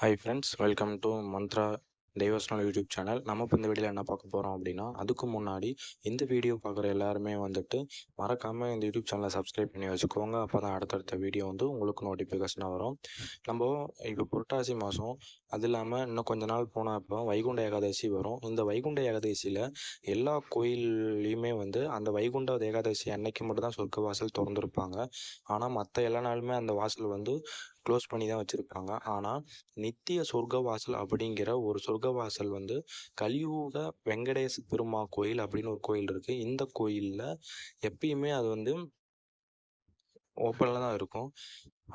Hi friends welcome to Mantra diversional YouTube channel நம்ம இப்போ இந்த வீடியோவில் என்ன பார்க்க போகிறோம் அப்படின்னா அதுக்கு முன்னாடி இந்த வீடியோ பார்க்குற எல்லாருமே வந்துட்டு மறக்காமல் இந்த யூடியூப் சேனலை சப்ஸ்கிரைப் பண்ணி வச்சுக்கோங்க. அப்போ தான் அடுத்தடுத்த வீடியோ வந்து உங்களுக்கு நோட்டிஃபிகேஷனாக வரும். நம்ம இப்போ புரட்டாசி மாதம் அது இல்லாமல் இன்னும் கொஞ்ச நாள் போனால் அப்போ வைகுண்ட ஏகாதசி வரும். இந்த வைகுண்ட ஏகாதசியில் எல்லா கோயில்லையுமே வந்து அந்த வைகுண்ட ஏகாதசி அன்னைக்கு மட்டும் தான் சொர்க்க வாசல் திறந்துருப்பாங்க. ஆனால் மற்ற எல்லா நாளுமே அந்த வாசல் வந்து க்ளோஸ் பண்ணி தான் வச்சுருக்காங்க. ஆனால் நித்திய சொர்க்க வாசல் அப்படிங்கிற ஒரு சொர்க்கவாசல் வந்து கலியுக வெங்கடேச பெருமா கோயில் அப்படின்னு ஒரு கோயில் இருக்குது இந்த கோயிலில் எப்பயுமே அது வந்து ஓப்பனில் தான் இருக்கும்.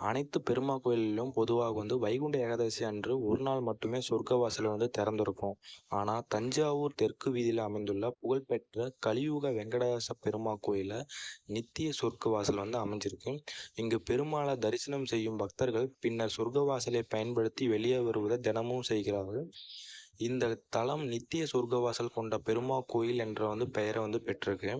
அனைத்து பெருமா கோயிலிலும் பொதுவாக வந்து வைகுண்ட ஏகாதசி அன்று ஒரு நாள் மட்டுமே சொர்க்க வாசல் வந்து திறந்திருக்கும். ஆனால் தஞ்சாவூர் தெற்கு வீதியில் அமைந்துள்ள புகழ்பெற்ற கலியுக வெங்கடேச பெருமா கோயிலில் நித்திய சொர்க்கவாசல் வந்து அமைஞ்சிருக்கு. இங்கு பெருமாளை தரிசனம் செய்யும் பக்தர்கள் பின்னர் சொர்க்கவாசலை பயன்படுத்தி வெளியே வருவதை தினமும் செய்கிறார்கள். இந்த தலம் நித்திய சொர்க்கவாசல் கொண்ட பெருமா கோயில் என்ற வந்து பெயரை வந்து பெற்றிருக்கு.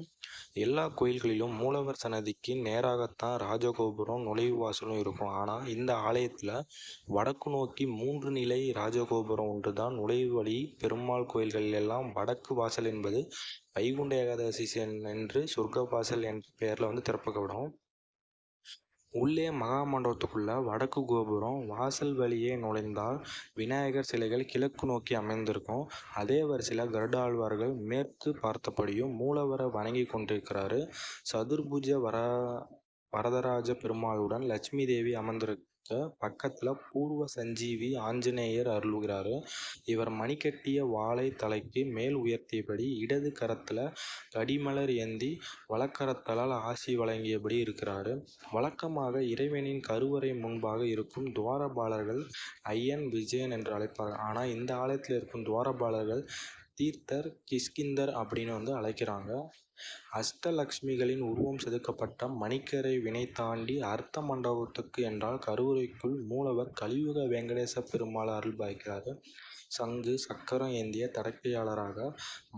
எல்லா கோயில்களிலும் மூலவர் சன்னதிக்கு நேராகத்தான் ராஜகோபுரம் நுழைவு வாசலும் இருக்கும். ஆனால் இந்த ஆலயத்தில் வடக்கு நோக்கி மூன்று நிலை ராஜகோபுரம் ஒன்று தான் நுழைவு வழி பெருமாள் கோயில்களில் எல்லாம் வடக்கு வாசல் என்பது வைகுண்ட ஏகாதசி என்று சொர்க்க வாசல் என்ற பெயரில் வந்து திறப்பப்படும் உள்ளே மகாமண்டபத்துக்குள்ள வடக்கு கோபுரம் வாசல் வழியே நுழைந்தால் விநாயகர் சிலைகள் கிழக்கு நோக்கி அமைந்திருக்கும். அதே வரிசையில் கருடாழ்வார்கள் மேற்கு பார்த்தபடியும் மூலவரை வணங்கி கொண்டிருக்கிறாரு. சதுர்புஜ வர வரதராஜ பெருமாளுடன் லட்சுமி தேவி அமர்ந்திரு பக்கத்தில் பூர்வ சஞ்சீவி ஆஞ்சநேயர் அருளுகிறார். இவர் மணிக்கட்டிய வாழை தலைக்கு மேல் உயர்த்தியபடி இடது கரத்தில் கடிமலர் ஏந்தி வலக்கரத்தலால் ஆசி வழங்கியபடி இருக்கிறாரு. வழக்கமாக இறைவனின் கருவறை முன்பாக இருக்கும் துவாரபாலர்கள் ஐயன் விஜயன் என்று அழைப்பார்கள். ஆனால் இந்த ஆலயத்தில் இருக்கும் துவாரபாலர்கள் தீர்த்தர் கிஷ்கிந்தர் அப்படின்னு வந்து அழைக்கிறாங்க. அஷ்டலக்ஷ்மிகளின் உருவம் செதுக்கப்பட்ட மணிக்கரை வினை தாண்டி அர்த்த மண்டபத்துக்கு என்றால் கருவறைக்குள் மூலவர் கலியுக வெங்கடேச பெருமாள் அருள் பாய்க்கிறார். சங்கு சக்கரம் ஏந்திய தடக்கையாளராக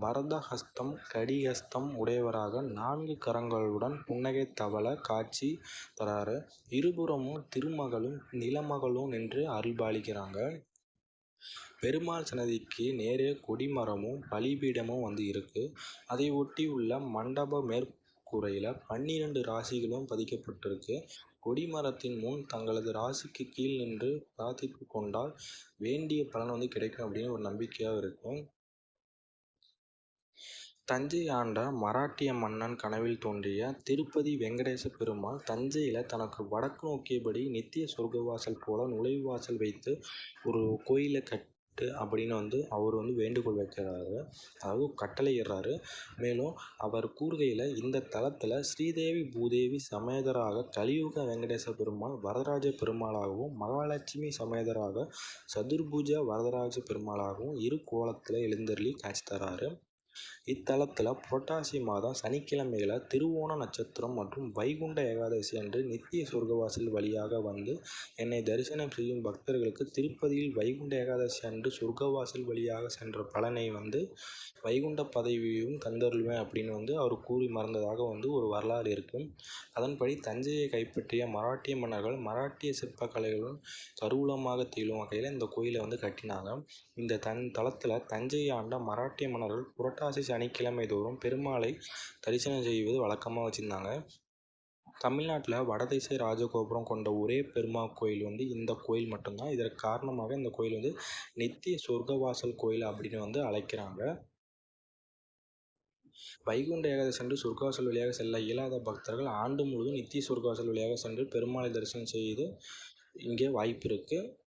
பரதஹஸ்தம் கடிஹஸ்தம் உடையவராக நான்கு கரங்களுடன் புன்னகை தவள காட்சி தராரு இருபுறமும் திருமகளும் நிலமகளும் நின்று அருள்பாலிக்கிறாங்க பெருமாள் சன்னதிக்கு நேரே கொடிமரமும் பலிபீடமும் வந்து இருக்கு. அதை ஒட்டி உள்ள மண்டப மேற்கூரையில் பன்னிரண்டு ராசிகளும் பதிக்கப்பட்டிருக்கு. கொடிமரத்தின் முன் தங்களது ராசிக்கு கீழ் நின்று பிரார்த்தித்து கொண்டால் வேண்டிய பலன் வந்து கிடைக்கும் அப்படின்னு ஒரு நம்பிக்கையாக இருக்கும். தஞ்சை ஆண்ட மராட்டிய மன்னன் கனவில் தோன்றிய திருப்பதி வெங்கடேச பெருமாள் தஞ்சையில் தனக்கு வடக்கு நோக்கியபடி நித்திய சொர்க்கவாசல் போல நுழைவாசல் வைத்து ஒரு கோயிலை கட்டு அப்படின்னு வந்து அவர் வந்து வேண்டுகோள் வைக்கிறாரு. அதாவது கட்டளையிடுறாரு. மேலும் அவர் கூறுகையில் இந்த தலத்தில் ஸ்ரீதேவி பூதேவி சமேதராக கலியுக வெங்கடேச பெருமாள் வரதராஜ பெருமாளாகவும் மகாலட்சுமி சமேதராக சதுர்புஜ வரதராஜ பெருமாளாகவும் இரு கோலத்தில் எழுந்தருளி காட்சி தராரு. இத்தலத்தில் புரட்டாசி மாதம் சனிக்கிழமைகளில் திருவோண நட்சத்திரம் மற்றும் வைகுண்ட ஏகாதசி அன்று நித்திய சொர்க்கவாசல் வழியாக வந்து என்னை தரிசனம் செய்யும் பக்தர்களுக்கு திருப்பதியில் வைகுண்ட ஏகாதசி அன்று சொர்க்கவாசல் வழியாக சென்ற பலனை வந்து வைகுண்ட பதவியும் தந்தருள்வேன் அப்படின்னு வந்து அவர் கூறி மறந்ததாக வந்து ஒரு வரலாறு இருக்கும் அதன்படி தஞ்சையை கைப்பற்றிய மராட்டிய மன்னர்கள் மராட்டிய சிற்பக்கலைகளும் கருவூலமாக திகழும் வகையில் இந்த கோயிலை வந்து கட்டினாங்க. இந்த தன் தளத்தில் தஞ்சையை ஆண்ட மராட்டிய மன்னர்கள் புரட்டாசி சனிக்கிழமை தோறும் பெருமாளை தரிசனம் செய்வது வழக்கமாக வச்சுருந்தாங்க. தமிழ்நாட்டில் வடதிசை ராஜகோபுரம் கொண்ட ஒரே பெருமா கோயில் வந்து இந்த கோயில் மட்டும்தான். இதற்கு காரணமாக இந்த கோயில் வந்து நித்திய சொர்க்கவாசல் கோயில் அப்படின்னு வந்து அழைக்கிறாங்க. வைகுண்ட ஏகாதசி அன்று சொர்க்கவாசல் வழியாக செல்ல இயலாத பக்தர்கள் ஆண்டு முழுவதும் நித்திய சொர்க்கவாசல் வழியாக சென்று பெருமாளை தரிசனம் செய்து இங்கே வாய்ப்பு இருக்குது